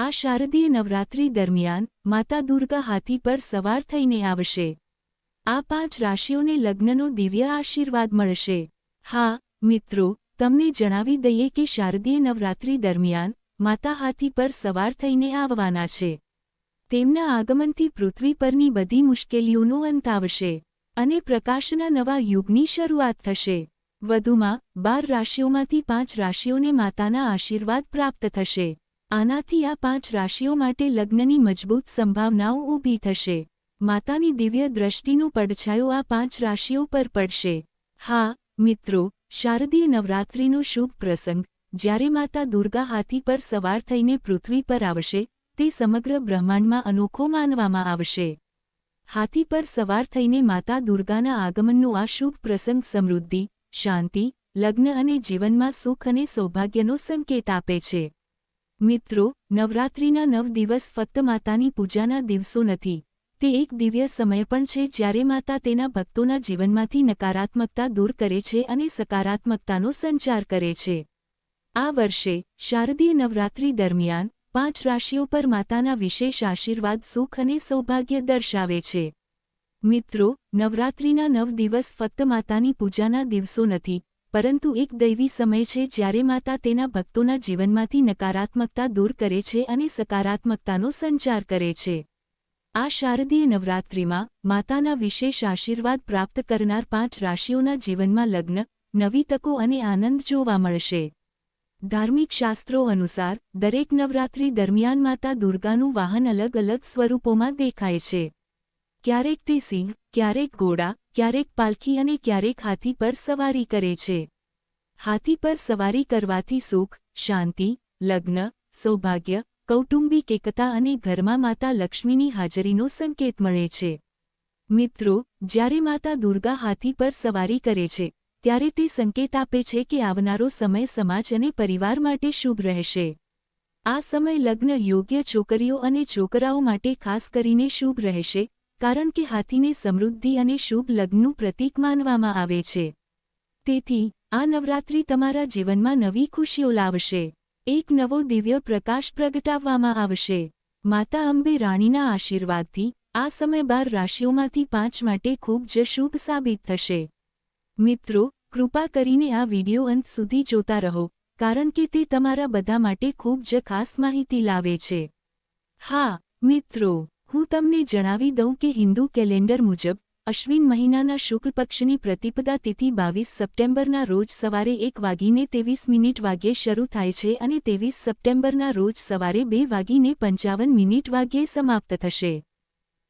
આ શારદીય નવરાત્રી દરમિયાન માતા દુર્ગા હાથી પર સવાર થઈને આવશે. આ પાંચ રાશિઓને લગ્નનો દિવ્ય આશીર્વાદ મળશે. હા, મિત્રો, તમને જણાવી દઈએ કે શારદીય નવરાત્રી દરમિયાન માતા હાથી પર સવાર થઈને આવવાના છે. તેમના આગમનથી પૃથ્વી પરની બધી મુશ્કેલીઓનો અંત આવશે અને પ્રકાશના નવા યુગની શરૂઆત થશે. વધુમાં, બાર રાશિઓમાંથી પાંચ રાશિઓને માતાના આશીર્વાદ પ્રાપ્ત થશે. આનાથી આ પાંચ રાશિઓ માટે લગ્નની મજબૂત સંભાવનાઓ ઊભી થશે. માતાની દિવ્ય દ્રષ્ટિનો પડછાયો આ પાંચ રાશિઓ પર પડશે. હા, મિત્રો, શારદીય નવરાત્રિનો શુભ પ્રસંગ. જ્યારે માતા દુર્ગા હાથી પર સવાર થઈને પૃથ્વી પર આવશે, તે સમગ્ર બ્રહ્માંડમાં અનોખો માનવામાં આવશે. હાથી પર સવાર થઈને માતા દુર્ગાના આગમનનો આ શુભ પ્રસંગ સમૃદ્ધિ, શાંતિ, લગ્ન અને જીવનમાં સુખ અને સૌભાગ્યનો સંકેત આપે છે. મિત્રો, નવરાત્રિના નવ દિવસ ફક્ત માતાની પૂજાના દિવસો નથી. તે એક દિવ્ય સમય પણ છે જ્યારે માતા તેના ભક્તોના જીવનમાંથી નકારાત્મકતા દૂર કરે છે અને સકારાત્મકતાનો સંચાર કરે છે. આ વર્ષે, શારદીય નવરાત્રિ દરમિયાન, પાંચ રાશિઓ પર માતાના વિશેષ આશીર્વાદ સુખ અને સૌભાગ્ય દર્શાવે છે. મિત્રો, નવરાત્રિના નવ દિવસ ફક્ત માતાની પૂજાના દિવસો નથી પરંતુ એક દૈવી સમય છે જ્યારે માતા તેના ભક્તોના જીવનમાંથી નકારાત્મકતા દૂર કરે છે અને સકારાત્મકતાનો સંચાર કરે છે. આ શારદીય નવરાત્રિમાં માતાના વિશેષ આશીર્વાદ પ્રાપ્ત કરનાર પાંચ રાશિઓના જીવનમાં લગ્ન, નવી તકો અને આનંદ જોવા મળશે. ધાર્મિક શાસ્ત્રો અનુસાર, દરેક નવરાત્રિ દરમિયાન માતા દુર્ગાનું વાહન અલગ અલગ સ્વરૂપોમાં દેખાય છે. ક્યારેક તે સિંહ, ક્યારેક ઘોડા ક્યારેક પાલખી અને ક્યારેક હાથી પર સવારી કરે છે. હાથી પર સવારી કરવાથી સુખ, શાંતિ, લગ્ન, સૌભાગ્ય, કૌટુંબિક એકતા અને ઘરમાં માતા લક્ષ્મીની હાજરીનો સંકેત મળે છે. મિત્રો, જ્યારે માતા દુર્ગા હાથી પર સવારી કરે છે, ત્યારે તે સંકેત આપે છે કે આવનારો સમય સમાજ અને પરિવાર માટે શુભ રહેશે. આ સમય લગ્ન યોગ્ય છોકરીઓ અને છોકરાઓ માટે ખાસ કરીને શુભ રહેશે કારણ કે હાથીને સમૃદ્ધિ અને શુભ લગ્નનું પ્રતીક માનવામાં આવે છે. તેથી, આ નવરાત્રિ તમારા જીવનમાં નવી ખુશીઓ લાવશે. એક નવો દિવ્ય પ્રકાશ પ્રગટાવવામાં આવશે. માતા અંબે રાણીના આશીર્વાદથી, આ સમય બાર રાશિઓમાંથી પાંચ માટે ખૂબ જ શુભ સાબિત થશે. મિત્રો, કૃપા કરીને આ વિડિયો અંત સુધી જોતા રહો, કારણ કે તે તમારા બધા માટે ખૂબ જ ખાસ માહિતી લાવે છે. હા, મિત્રો. હું તમને જણાવી દઉં કે હિન્દુ કેલેન્ડર મુજબ, અશ્વિન મહિનાના શુક્લ પક્ષની પ્રતિપદા તિથિ બાવીસ સપ્ટેમ્બરના રોજ સવારે એક વાગીને ત્રેવીસ મિનિટ વાગ્યે શરૂ થાય છે અને ત્રેવીસ સપ્ટેમ્બરના રોજ સવારે બે વાગીને પંચાવન મિનિટ વાગ્યે સમાપ્ત થશે.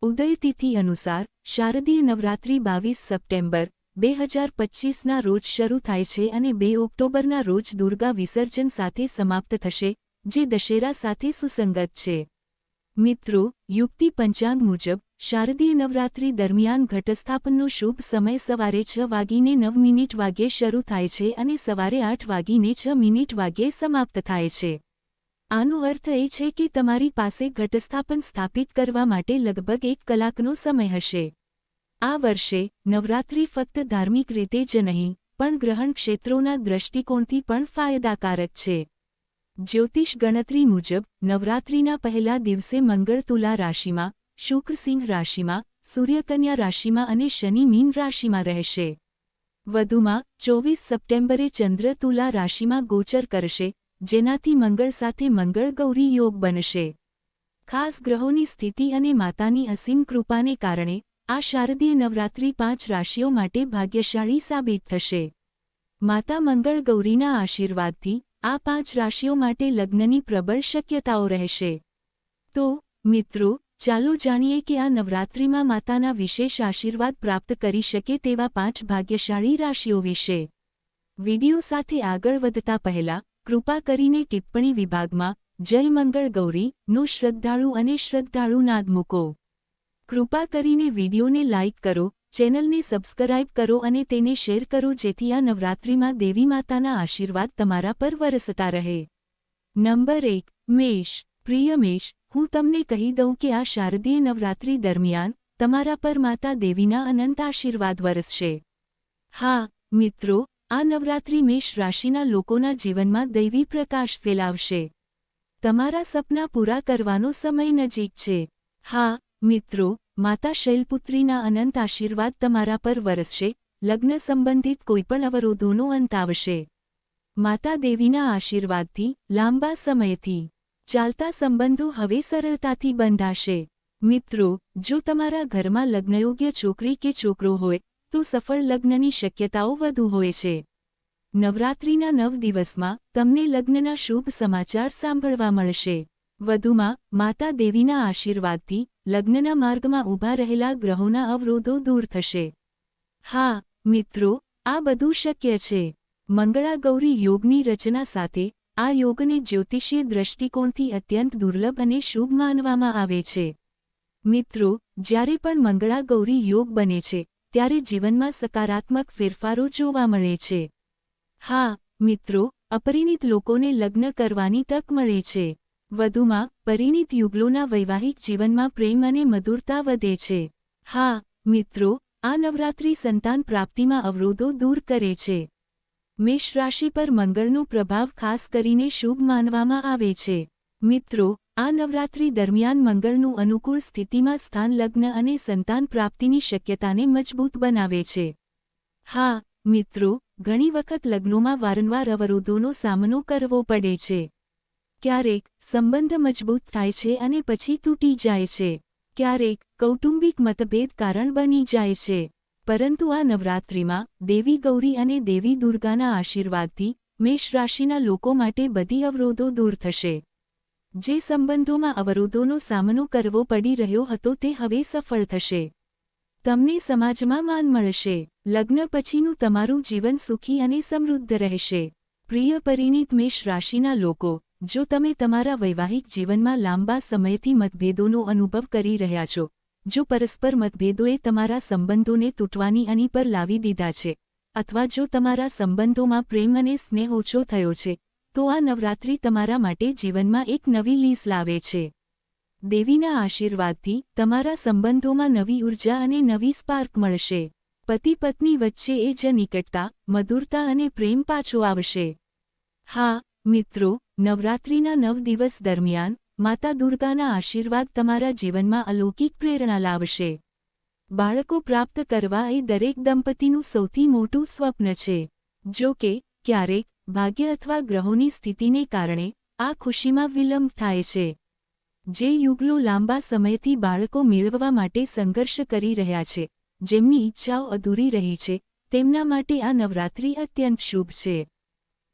ઉદય તિથિ અનુસાર, શારદીય નવરાત્રિ બાવીસ સપ્ટેમ્બર, બે હજાર પચ્ચીસના રોજ શરૂ થાય છે અને બે ઓક્ટોબરના રોજ દુર્ગા વિસર્જન સાથે સમાપ્ત થશે, જે દશેરા સાથે સુસંગત છે. મિત્રો, યુક્તિ પંચાંગ મુજબ, શારદીય નવરાત્રી દરમિયાન ઘટસ્થાપનનો શુભ સમય સવારે છ વાગીને નવ મિનિટ વાગ્યે શરૂ થાય છે અને સવારે આઠ વાગીને છ મિનિટ વાગ્યે સમાપ્ત થાય છે. આનો અર્થ એ છે કે તમારી પાસે ઘટસ્થાપન સ્થાપિત કરવા માટે લગભગ એક કલાકનો સમય હશે. આ વર્ષે, નવરાત્રી ફક્ત ધાર્મિક રીતે જ નહીં, પણ ગ્રહણ ક્ષેત્રોના દ્રષ્ટિકોણથી પણ ફાયદાકારક છે. જ્યોતિષ ગણતરી મુજબ, નવરાત્રિના પહેલા દિવસે મંગળ તુલા રાશિમાં, શુક્ર સિંહ રાશિમાં, સૂર્યકન્યા રાશિમાં અને શનિ મીન રાશિમાં રહેશે. વધુમાં, ચોવીસ સપ્ટેમ્બરે ચંદ્ર તુલા રાશિમાં ગોચર કરશે, જેનાથી મંગળ સાથે મંગળ ગૌરી યોગ બનશે. ખાસ ગ્રહોની સ્થિતિ અને માતાની અસીમ કૃપાને કારણે, આ શારદીય નવરાત્રિ પાંચ રાશિઓ માટે ભાગ્યશાળી સાબિત થશે. માતા મંગળ ગૌરીના આશીર્વાદથી આ પાંચ રાશિઓ માટે લગ્નની પ્રબળ શક્યતાઓ રહેશે. તો, મિત્રો, ચાલો જાણીએ કે આ નવરાત્રિમાં માતાના વિશેષ આશીર્વાદ પ્રાપ્ત કરી શકે તેવા પાંચ ભાગ્યશાળી રાશિઓ વિશે. વિડિયો સાથે આગળ વધતા પહેલા, કૃપા કરીને ટિપ્પણી વિભાગમાં, જય મંગળ ગૌરી, નો શ્રદ્ધાળુ અને શ્રદ્ધાળુ નાદ મૂકો. કૃપા કરીને વિડિયોને લાઇક કરો ચેનલને સબસ્ક્રાઇબ કરો અને તેને શેર કરો જેથી આ નવરાત્રિમાં દેવી માતાના આશીર્વાદ તમારા પર વરસતા રહે. નંબર એક, મેષ. પ્રિય મેષ, હું તમને કહી દઉં કે આ શારદીય નવરાત્રિ દરમિયાન તમારા પર માતા દેવીના અનંત આશીર્વાદ વરસશે. હા, મિત્રો, આ નવરાત્રિ મેષ રાશિના લોકોના જીવનમાં દૈવી પ્રકાશ ફેલાવશે. તમારા સપના પૂરા કરવાનો સમય નજીક છે. હા મિત્રો, માતા શૈલપુત્રીના અનંત આશીર્વાદ તમારા પર વરસશે, લગ્ન સંબંધિત કોઈપણ અવરોધોનો અંત આવશે. માતા દેવીના આશીર્વાદથી, લાંબા સમયથી. ચાલતા સંબંધો હવે સરળતાથી બંધાશે. મિત્રો, જો તમારા ઘરમાં લગ્નયોગ્ય છોકરી કે છોકરો હોય, તો સફળ લગ્નની શક્યતાઓ વધુ હોય છે. નવરાત્રિના નવ દિવસમાં તમને લગ્નના શુભ સમાચાર સાંભળવા મળશે. વધુમાં, માતા દેવીના આશીર્વાદથી લગ્નના માર્ગમાં ઊભા રહેલા ગ્રહોના અવરોધો દૂર થશે. હા, મિત્રો, આ બધું શક્ય છે. મંગળા ગૌરી યોગની રચના સાથે આ યોગને જ્યોતિષીય દ્રષ્ટિકોણથી અત્યંત દુર્લભ અને શુભ માનવામાં આવે છે. મિત્રો, જ્યારે પણ મંગળા ગૌરી યોગ બને છે, ત્યારે જીવનમાં સકારાત્મક ફેરફારો જોવા મળે છે. હા, મિત્રો, અપરિણિત લોકોને લગ્ન કરવાની તક મળે છે. વધુમાં, પરિણીત યુગલોના વૈવાહિક જીવનમાં પ્રેમ અને મધુરતા વધે છે. હા, મિત્રો, આ નવરાત્રિ સંતાન પ્રાપ્તિમાં અવરોધો દૂર કરે છે. મેષ રાશિ પર મંગળનો પ્રભાવ ખાસ કરીને શુભ માનવામાં આવે છે. મિત્રો, આ નવરાત્રિ દરમિયાન મંગળનું અનુકૂળ સ્થિતિમાં સ્થાન, લગ્ન અને સંતાન પ્રાપ્તિની શક્યતાને મજબૂત બનાવે છે. હા, મિત્રો, ઘણી વખત લગ્નોમાં વારંવાર અવરોધોનો સામનો કરવો પડે છે. ક્યારેક સંબંધ મજબૂત થાય છે અને પછી તૂટી જાય છે. ક્યારેક કૌટુંબિક મતભેદ કારણ બની જાય છે. પરંતુ આ નવરાત્રિમાં દેવી ગૌરી અને દેવી દુર્ગાના આશીર્વાદથી મેષ રાશિના લોકો માટે બધી અવરોધો દૂર થશે. જે સંબંધોમાં અવરોધોનો સામનો કરવો પડી રહ્યો હતો તે હવે સફળ થશે. તમને સમાજમાં માન મળશે. લગ્ન પછીનું તમારું જીવન સુખી અને સમૃદ્ધ રહેશે. પ્રિય પરિણીત મેષ રાશિના લોકો જો તમે તમારા વૈવાહિક જીવનમાં લાંબા સમયથી મતભેદોનો અનુભવ કરી રહ્યા છો, જો પરસ્પર મતભેદોએ તમારા સંબંધોને તૂટવાની અણી પર લાવી દીધા છે, અથવા જો તમારા સંબંધોમાં પ્રેમ અને સ્નેહ ઓછો થયો છે, તો આ નવરાત્રિ તમારા માટે જીવનમાં એક નવી લીસ લાવે છે. દેવીના આશીર્વાદથી તમારા સંબંધોમાં નવી ઊર્જા અને નવી સ્પાર્ક મળશે. પતિ પત્ની વચ્ચે એ જ નિકટતા, મધુરતા અને પ્રેમ પાછો આવશે. હા, મિત્રો નવરાત્રિના નવ દિવસ દરમિયાન માતા દુર્ગાના આશીર્વાદ તમારા જીવનમાં અલૌકિક પ્રેરણા લાવશે. બાળકો પ્રાપ્ત કરવા એ દરેક દંપતીનું સૌથી મોટું સ્વપ્ન છે. જો કે, ક્યારેક ભાગ્ય અથવા ગ્રહોની સ્થિતિને કારણે આ ખુશીમાં વિલંબ થાય છે. જે યુગલો લાંબા સમયથી બાળકો મેળવવા માટે સંઘર્ષ કરી રહ્યા છે, જેમની ઈચ્છાઓ અધૂરી રહી છે, તેમના માટે આ નવરાત્રિ અત્યંત શુભ છે.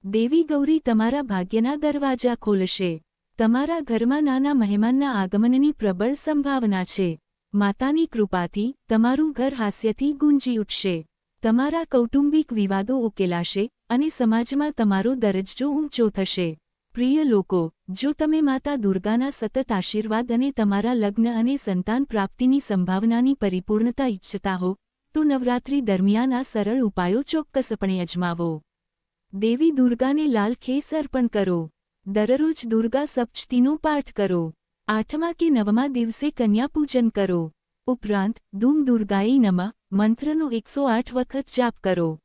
દેવી ગૌરી તમારા ભાગ્યના દરવાજા ખોલશે. તમારા ઘરમાં નાના મહેમાનના આગમનની પ્રબળ સંભાવના છે. માતાની કૃપાથી તમારું ઘર હાસ્યથી ગુંજી ઉઠશે. તમારા કૌટુંબિક વિવાદો ઉકેલાશે અને સમાજમાં તમારો દરજ્જો ઊંચો થશે. પ્રિય લોકો, જો તમે માતા દુર્ગાના સતત આશીર્વાદ અને તમારા લગ્ન અને સંતાન પ્રાપ્તિની સંભાવનાની પરિપૂર્ણતા ઇચ્છતા હો, તો નવરાત્રી દરમિયાન આ સરળ ઉપાયો ચોક્કસપણે અજમાવો. દેવી દુર્ગાને લાલ ખેસ અર્પણ કરો. દરરોજ દુર્ગા સપ્તતીનો પાઠ કરો. આઠમા કે નવમા દિવસે કન્યા પૂજન કરો. ઉપરાંત ધૂમ દુર્ગાઈ નમઃ મંત્રનો એકસો આઠ વખત જાપ કરો.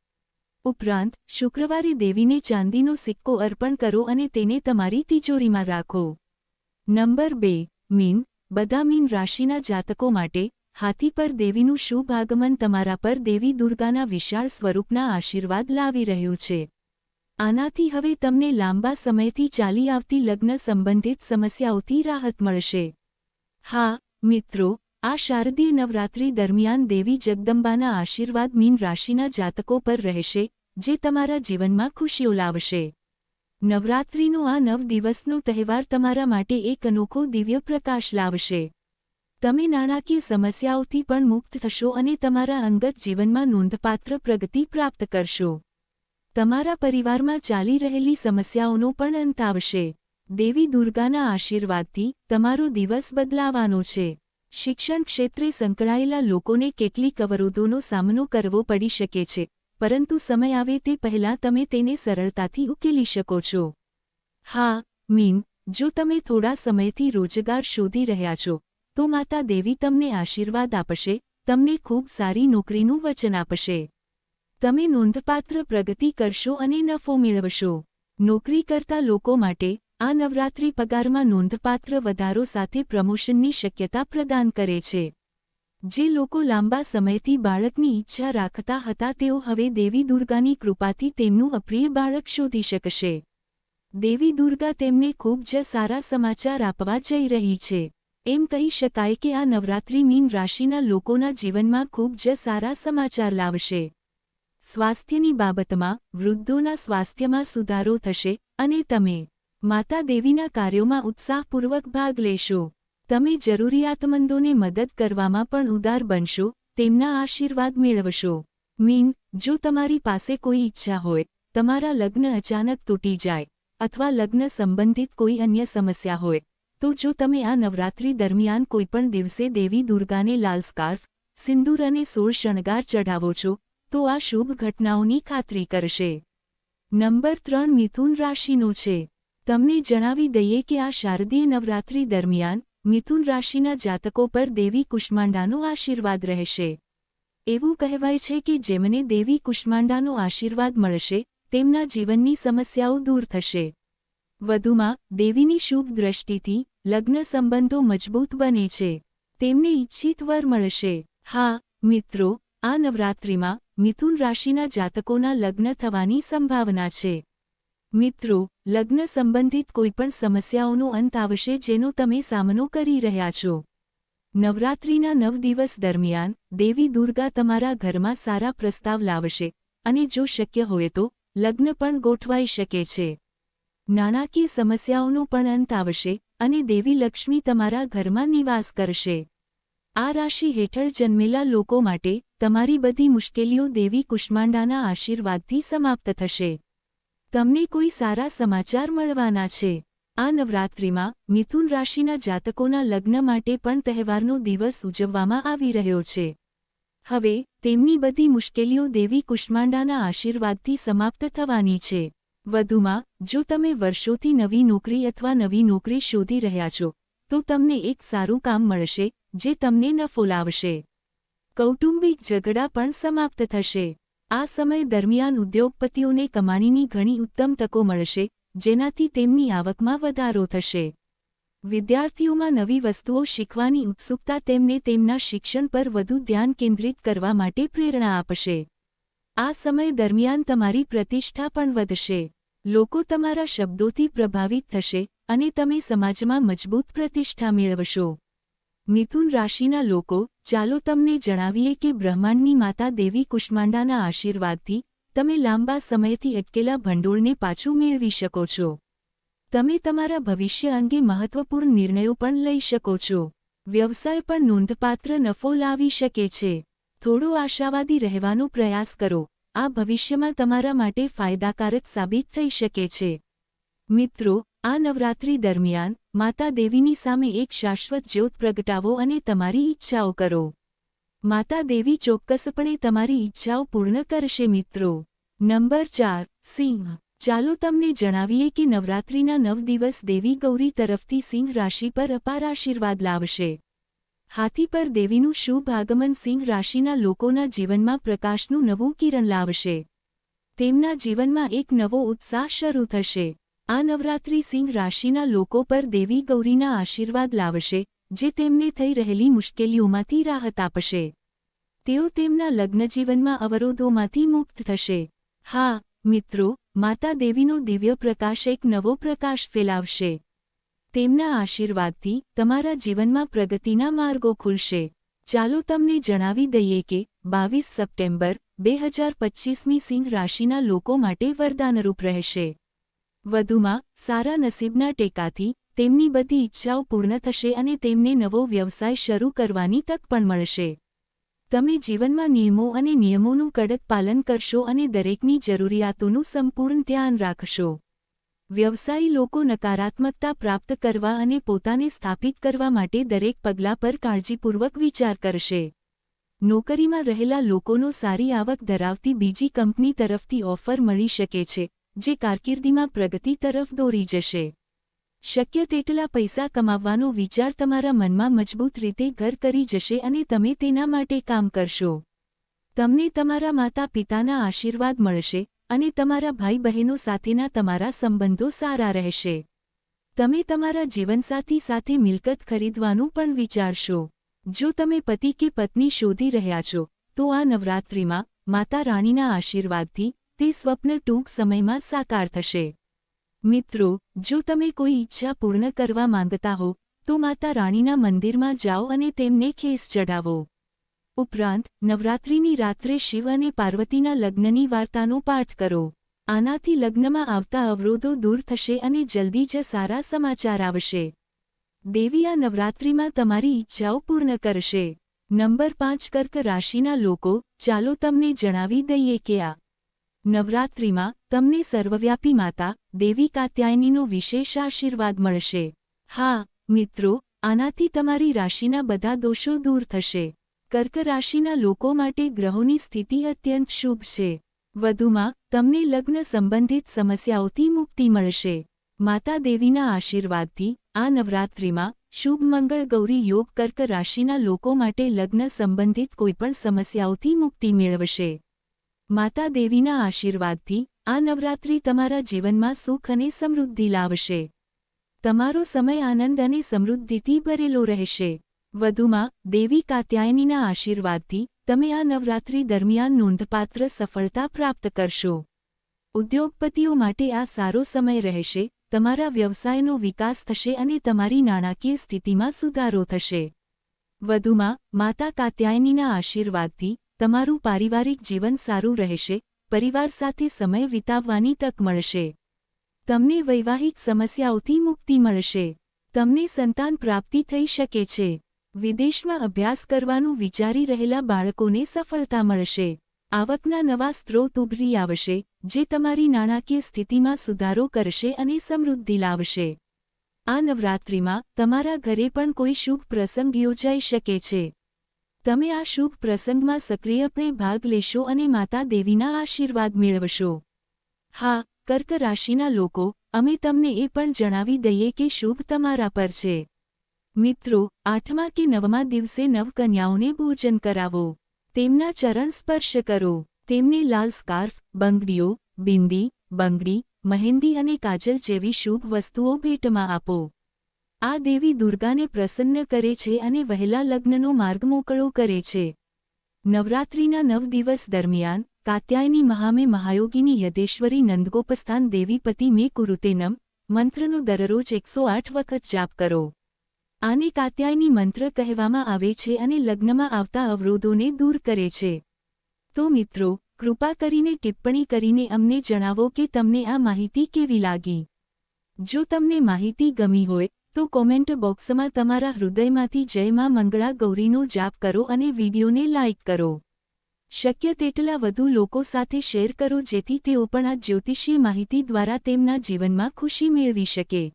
ઉપરાંત શુક્રવારે દેવીને ચાંદીનો સિક્કો અર્પણ કરો અને તેને તમારી તિજોરીમાં રાખો. નંબર બે, મીન, બધા મીન રાશિના જાતકો માટે હાથી પર દેવીનું શુભ આગમન તમારા પર દેવી દુર્ગાના વિશાળ સ્વરૂપના આશીર્વાદ લાવી રહ્યું છે. આનાથી હવે તમને લાંબા સમયથી ચાલી આવતી લગ્ન સંબંધિત સમસ્યાઓથી રાહત મળશે. હા, મિત્રો, આ શારદીય નવરાત્રી દરમિયાન દેવી જગદંબાના આશીર્વાદ મીન રાશિના જાતકો પર રહેશે, જે તમારા જીવનમાં ખુશીઓ લાવશે. નવરાત્રીનો આ નવ દિવસનો તહેવાર તમારા માટે એક અનોખો દિવ્ય પ્રકાશ લાવશે. તમે નાણાકીય સમસ્યાઓથી પણ મુક્ત થશો અને તમારા અંગત જીવનમાં નોંધપાત્ર પ્રગતિ પ્રાપ્ત કરશો. તમારા પરિવારમાં ચાલી રહેલી સમસ્યાઓનો પણ અંત આવશે. દેવી દુર્ગાના આશીર્વાદથી તમારો દિવસ બદલાવાનો છે. શિક્ષણ ક્ષેત્રે સંકળાયેલા લોકોને કેટલીક અવરોધોનો સામનો કરવો પડી શકે છે, પરંતુ સમય આવે તે પહેલાં તમે તેને સરળતાથી ઉકેલી શકો છો. હા, મીન, જો તમે થોડા સમયથી રોજગાર શોધી રહ્યા છો, તો માતા દેવી તમને આશીર્વાદ આપશે, તમને ખૂબ સારી નોકરીનું વચન આપશે. તમે નોંધપાત્ર પ્રગતિ કરશો અને નફો મેળવશો. નોકરી કરતા લોકો માટે આ નવરાત્રિ પગારમાં નોંધપાત્ર વધારો સાથે પ્રમોશનની શક્યતા પ્રદાન કરે છે. જે લોકો લાંબા સમયથી બાળકની ઈચ્છા રાખતા હતા તેઓ હવે દેવી દુર્ગાની કૃપાથી તેમનું અપ્રિય બાળક શોધી શકશે. દેવી દુર્ગા તેમને ખૂબ જ સારા સમાચાર આપવા જઈ રહી છે. એમ કહી શકાય કે આ નવરાત્રિ મીન રાશિના લોકોના જીવનમાં ખૂબ જ સારા સમાચાર લાવશે. સ્વાસ્થ્યની બાબતમાં વૃદ્ધોના સ્વાસ્થ્યમાં સુધારો થશે અને તમે માતા દેવીના કાર્યોમાં ઉત્સાહપૂર્વક ભાગ લેશો. તમે જરૂરિયાતમંદોને મદદ કરવામાં પણ ઉદાર બનશો, તેમના આશીર્વાદ મેળવશો. મીન, જો તમારી પાસે કોઈ ઈચ્છા હોય, તમારા લગ્ન અચાનક તૂટી જાય અથવા લગ્ન સંબંધિત કોઈ અન્ય સમસ્યા હોય, તો જો તમે આ નવરાત્રી દરમિયાન કોઈપણ દિવસે દેવી દુર્ગાને લાલ સ્કાર્ફ, સિંદૂર અને સોળ શણગાર ચઢાવો છો તો આ શુભ ઘટનાઓની ખાતરી કરશે. નંબર ત્રણ મિથુન રાશિનો છે. તમને જણાવી દઈએ કે આ શારદીય નવરાત્રી દરમિયાન મિથુન રાશિના જાતકો પર દેવી કુષ્માંડાનો આશીર્વાદ રહેશે. એવું કહેવાય છે કે જેમને દેવી કુષ્માંડાનો આશીર્વાદ મળશે, તેમના જીવનની સમસ્યાઓ દૂર થશે. વધુમાં, દેવીની શુભ દ્રષ્ટિથી લગ્ન સંબંધો મજબૂત બને છે. તેમને ઇચ્છિત વર મળશે. હા, મિત્રો આ નવરાત્રિમાં મિથુન રાશિના જાતકોના લગ્ન થવાની સંભાવના છે. મિત્રો, લગ્ન સંબંધિત કોઈપણ સમસ્યાઓનો અંત આવશે જેનો તમે સામનો કરી રહ્યા છો. નવરાત્રિના નવ દિવસ દરમિયાન દેવી દુર્ગા તમારા ઘરમાં સારા પ્રસ્તાવ લાવશે અને જો શક્ય હોય તો લગ્ન પણ ગોઠવાઈ શકે છે. નાણાકીય સમસ્યાઓનો પણ અંત આવશે અને દેવી લક્ષ્મી તમારા ઘરમાં નિવાસ કરશે. આ રાશિ હેઠળ જન્મેલા લોકો માટે તમારી બધી મુશ્કેલીઓ દેવી કુષ્માંડાના આશીર્વાદથી સમાપ્ત થશે. તમને કોઈ સારા સમાચાર મળવાના છે. આ નવરાત્રિમાં મિથુન રાશિના જાતકોના લગ્ન માટે પણ તહેવારનો દિવસ ઉજવવામાં આવી રહ્યો છે. હવે, તેમની બધી મુશ્કેલીઓ દેવી કુષ્માંડાના આશીર્વાદથી સમાપ્ત થવાની છે. વધુમાં, જો તમે વર્ષોથી નવી નોકરી અથવા નવી નોકરી શોધી રહ્યા છો, તો તમને એક સારું કામ મળશે, જે તમને નફો લાવશે. કૌટુંબિક ઝઘડા પણ સમાપ્ત થશે. આ સમય દરમિયાન ઉદ્યોગપતિઓને કમાણીની ઘણી ઉત્તમ તકો મળશે, જેનાથી તેમની આવકમાં વધારો થશે. વિદ્યાર્થીઓમાં નવી વસ્તુઓ શીખવાની ઉત્સુકતા તેમને તેમના શિક્ષણ પર વધુ ધ્યાન કેન્દ્રિત કરવા માટે પ્રેરણા આપશે. આ સમય દરમિયાન તમારી પ્રતિષ્ઠા પણ વધશે. લોકો તમારા શબ્દોથી પ્રભાવિત થશે અને તમે સમાજમાં મજબૂત પ્રતિષ્ઠા મેળવશો. મિથુન રાશિના લોકો, ચાલો તમને જણાવીએ કે બ્રહ્માંડની માતા દેવી કુષ્માંડાના આશીર્વાદથી, તમે લાંબા સમયથી અટકેલા ભંડોળને પાછું મેળવી શકો છો. તમે તમારા ભવિષ્ય અંગે મહત્વપૂર્ણ નિર્ણયો પણ લઈ શકો છો. વ્યવસાય પણ નોંધપાત્ર નફો લાવી શકે છે. થોડો આશાવાદી રહેવાનો પ્રયાસ કરો. આ ભવિષ્યમાં તમારા માટે ફાયદાકારક સાબિત થઈ શકે છે. મિત્રો આ નવરાત્રી દરમિયાન માતા દેવીની સામે એક શાશ્વત જ્યોત પ્રગટાવો અને તમારી ઈચ્છાઓ કરો. માતા દેવી ચોક્કસપણે તમારી ઈચ્છાઓ પૂર્ણ કરશે મિત્રો. નંબર ચાર, સિંહ. ચાલો તમને જણાવીએ કે નવરાત્રિના નવ દિવસ દેવી ગૌરી તરફથી સિંહ રાશિ પર અપાર આશીર્વાદ લાવશે. હાથી પર દેવીનું શુભ આગમન સિંહ રાશિના લોકોના જીવનમાં પ્રકાશનું નવું કિરણ લાવશે. તેમના જીવનમાં એક નવો ઉત્સાહ શરૂ થશે. આ નવરાત્રિ સિંહ રાશિના લોકો પર દેવી ગૌરીના આશીર્વાદ લાવશે, જે તેમને થઈ રહેલી મુશ્કેલીઓમાંથી રાહત આપશે. તેઓ તેમના લગ્નજીવનમાં અવરોધોમાંથી મુક્ત થશે. હા, મિત્રો, માતા દેવીનો દિવ્ય પ્રકાશ એક નવો પ્રકાશ ફેલાવશે. તેમના આશીર્વાદથી તમારા જીવનમાં પ્રગતિના માર્ગો ખુલશે. ચાલો તમને જણાવી દઈએ કે બાવીસ સપ્ટેમ્બર, બે હજાર પચ્ચીસમી સિંહ રાશિના લોકો માટે વરદાનરૂપ રહેશે. વધુમાં, સારા નસીબના ટેકાથી તેમની બધી ઈચ્છાઓ પૂર્ણ થશે અને તેમને નવો વ્યવસાય શરૂ કરવાની તક પણ મળશે. તમે જીવનમાં નિયમો અને નિયમોનું કડક પાલન કરશો અને દરેકની જરૂરિયાતોનું સંપૂર્ણ ધ્યાન રાખશો. વ્યવસાયી લોકો નકારાત્મકતા પ્રાપ્ત કરવા અને પોતાને સ્થાપિત કરવા માટે દરેક પગલાં પર કાળજીપૂર્વક વિચાર કરશે. નોકરીમાં રહેલા લોકોનો સારી આવક ધરાવતી બીજી કંપની તરફથી ઓફર મળી શકે છે. જે કારકિર્દીમાં પ્રગતિ તરફ દોરી જશે. શક્ય તેટલા પૈસા કમાવવાનો વિચાર તમારા મનમાં મજબૂત રીતે ઘર કરી જશે અને તમે તેના માટે કામ કરશો. તમને તમારા માતા પિતાના આશીર્વાદ મળશે અને તમારા ભાઈ બહેનો સાથેના તમારા સંબંધો સારા રહેશે. તમે તમારા જીવનસાથી સાથે મિલકત ખરીદવાનું પણ વિચારશો. જો તમે પતિ કે પત્ની શોધી રહ્યા છો, તો આ નવરાત્રિમાં માતા રાણીના આશીર્વાદથી તે સ્વપ્ન ટૂંક સમયમાં સાકાર થશે. મિત્રો, જો તમે કોઈ ઈચ્છા પૂર્ણ કરવા માંગતા હો, તો માતા રાણીના મંદિરમાં જાઓ અને તેમને ખેસ ચઢાવો. ઉપરાંત, નવરાત્રિની રાત્રે શિવ અને પાર્વતીના લગ્નની વાર્તાનો પાઠ કરો. આનાથી લગ્નમાં આવતા અવરોધો દૂર થશે અને જલ્દી જ સારા સમાચાર આવશે. દેવી આ નવરાત્રિમાં તમારી ઈચ્છાઓ પૂર્ણ કરશે. નંબર પાંચ કર્ક રાશિના લોકો, ચાલો તમને જણાવી દઈએ કે આ નવરાત્રિમાં તમને સર્વવ્યાપી માતા દેવી કાત્યાયનીનો વિશેષ આશીર્વાદ મળશે. હા, મિત્રો, આનાથી તમારી રાશિના બધા દોષો દૂર થશે. કર્ક રાશિના લોકો માટે ગ્રહોની સ્થિતિ અત્યંત શુભ છે. વધુમાં, તમને લગ્ન સંબંધિત સમસ્યાઓથી મુક્તિ મળશે. માતા દેવીના આશીર્વાદથી, આ નવરાત્રિમાં શુભ મંગળ ગૌરી યોગ કર્ક રાશિના લોકો માટે લગ્ન સંબંધિત કોઈપણ સમસ્યાઓથી મુક્તિ મેળવશે. માતા દેવીના આશીર્વાદથી આ નવરાત્રિ તમારા જીવનમાં સુખ અને સમૃદ્ધિ લાવશે. તમારો સમય આનંદ અને સમૃદ્ધિથી ભરેલો રહેશે. વધુમાં, દેવી કાત્યાયનીના આશીર્વાદથી તમે આ નવરાત્રિ દરમિયાન નોંધપાત્ર સફળતા પ્રાપ્ત કરશો. ઉદ્યોગપતિઓ માટે આ સારો સમય રહેશે, તમારા વ્યવસાયનો વિકાસ થશે અને તમારી નાણાકીય સ્થિતિમાં સુધારો થશે. વધુમાં, માતા કાત્યાયનીના આશીર્વાદથી તમારું પારિવારિક જીવન સારું રહેશે, પરિવાર સાથે સમય વિતાવવાની તક મળશે. તમને વૈવાહિક સમસ્યાઓથી મુક્તિ મળશે. તમને સંતાન પ્રાપ્તિ થઈ શકે છે. વિદેશમાં અભ્યાસ કરવાનું વિચારી રહેલા બાળકોને સફળતા મળશે. આવકના નવા સ્ત્રોત ઉભરી આવશે, જે તમારી નાણાકીય સ્થિતિમાં સુધારો કરશે અને સમૃદ્ધિ લાવશે. આ નવરાત્રિમાં તમારા ઘરે પણ કોઈ શુભ પ્રસંગ યોજાઈ શકે છે. તમે આ શુભ પ્રસંગમાં સક્રિયપણે ભાગ લેશો અને માતા દેવીના આશીર્વાદ મેળવશો. હા, કર્ક રાશિના લોકો, અમે તમને એ પણ જણાવી દઈએ કે શુભ તમારા પર છે. મિત્રો, આઠમા કે નવમા દિવસે નવકન્યાઓને ભોજન કરાવો. તેમના ચરણ સ્પર્શ કરો. તેમને લાલ સ્કાર્ફ, બંગડીઓ, બિંદી, બંગડી, મહેંદી અને કાજલ જેવી શુભ વસ્તુઓ ભેટમાં આપો. આ દેવી દુર્ગાને પ્રસન્ન કરે છે અને વહેલા લગ્નનો માર્ગ મોકળો કરે છે. નવરાત્રિના નવ દિવસ દરમિયાન કાત્યાયની મહામે મહાયોગીની યદેશ્વરી નંદગોપસ્થાન દેવીપતિ મે કુરુતેનમ મંત્રનો દરરોજ એકસો આઠ વખત જાપ કરો. આને કાત્યાયની મંત્ર કહેવામાં આવે છે અને લગ્નમાં આવતા અવરોધોને દૂર કરે છે. તો મિત્રો, કૃપા કરીને ટિપ્પણી કરીને અમને જણાવો કે તમને આ માહિતી કેવી લાગી? જો તમને માહિતી ગમી હોય તો કોમેન્ટ બોક્સમાં તમારા હૃદયમાંથી જય માં મંગળા ગૌરીનો જાપ કરો અને વિડીયોને લાઇક કરો. શક્ય તેટલા વધુ લોકો સાથે શેર કરો જેથી તેઓ પણ આ જ્યોતિષીય માહિતી દ્વારા તેમના જીવનમાં ખુશી મેળવી શકે.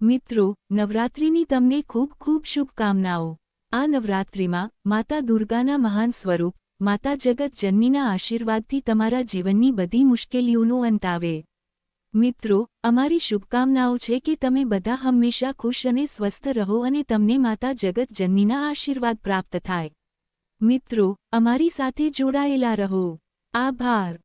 મિત્રો, નવરાત્રિની તમને ખૂબ ખૂબ શુભકામનાઓ. આ નવરાત્રિમાં માતા દુર્ગાના મહાન સ્વરૂપ, માતા જગત જન્નીના આશીર્વાદથી તમારા જીવનની બધી મુશ્કેલીઓનો અંત આવે. મિત્રો, અમારી શુભકામનાઓ છે કે તમે બધા હંમેશા ખુશ અને સ્વસ્થ રહો અને તમને માતા જગત જન્મીના આશીર્વાદ પ્રાપ્ત થાય. મિત્રો, અમારી સાથે જોડાયેલા રહો. આભાર.